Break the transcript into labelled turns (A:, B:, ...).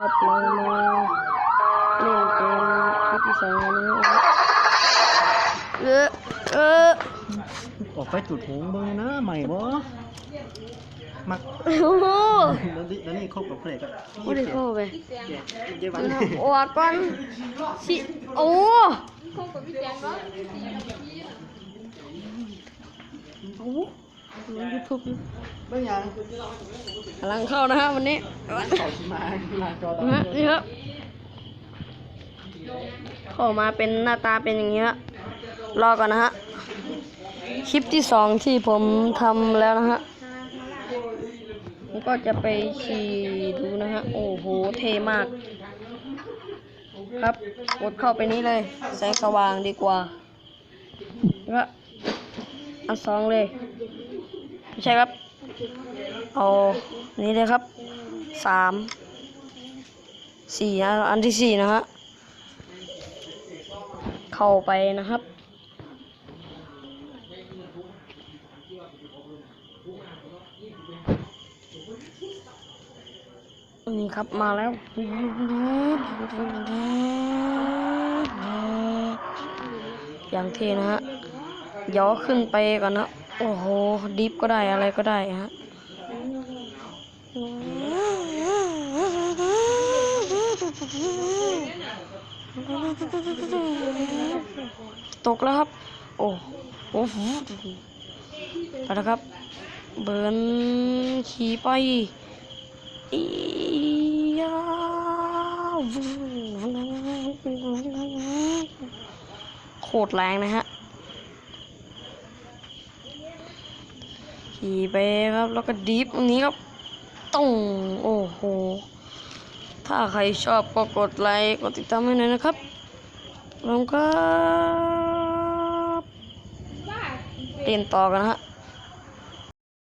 A: ครับเรามาเล่นเกมคลิปที่สองแล้วนะครับเออเออ
B: ออกไปจุดหงเบิ่งนะใหม่บ่มัก
A: โอ้โห
B: แล้วนี่แล้วนี่คบกับเพลกอะ
A: ไม่ได้เข้าไป
B: เดี๋ยววัน
A: นะครับโอ้ยก่อนสิโอ้
C: không có biết tiếng đó
A: โอ้ลง ยูทูบ
B: เบิ่งยัง
A: กำลังเข้านะฮะวันนี้
B: ต่อชิมาหน้าจอตอน
A: นะฮะนี่ครับเข้ามาเป็นหน้าตาเป็นอย่างนี้ฮะรอก่อนนะฮะ คลิปที่สองที่ผมทำแล้วนะฮะผมก็จะไปขี่ดูนะฮะ โอ้โห เท่มาก ครับ กดเข้าไปนี้เลย แสงสว่างดีกว่าแล้วก็อันสองเลย ไม่ใช่ครับ เอานี่เลยครับสามสี่นะอันที่สี่นะฮะเข้าไปนะครับนี่ครับมาแล้วอย่างเท่นะฮะย่อขึ้นไปก่อนนะ โอ้โห ดิฟก็ได้อะไรก็ได้ฮะตกแล้วครับ โอ้โอ้โหไปแล้วครับ เบิร์นขี่ไปอียาโคตรแรงนะฮะ ขี่ไปครับ แล้วก็ดิฟตรงนี้ครับต้องโอ้โห ถ้าใครชอบก็กดไลค์กดติดตามให้หน่อยนะครับลงครับเล่นต่อกันฮะ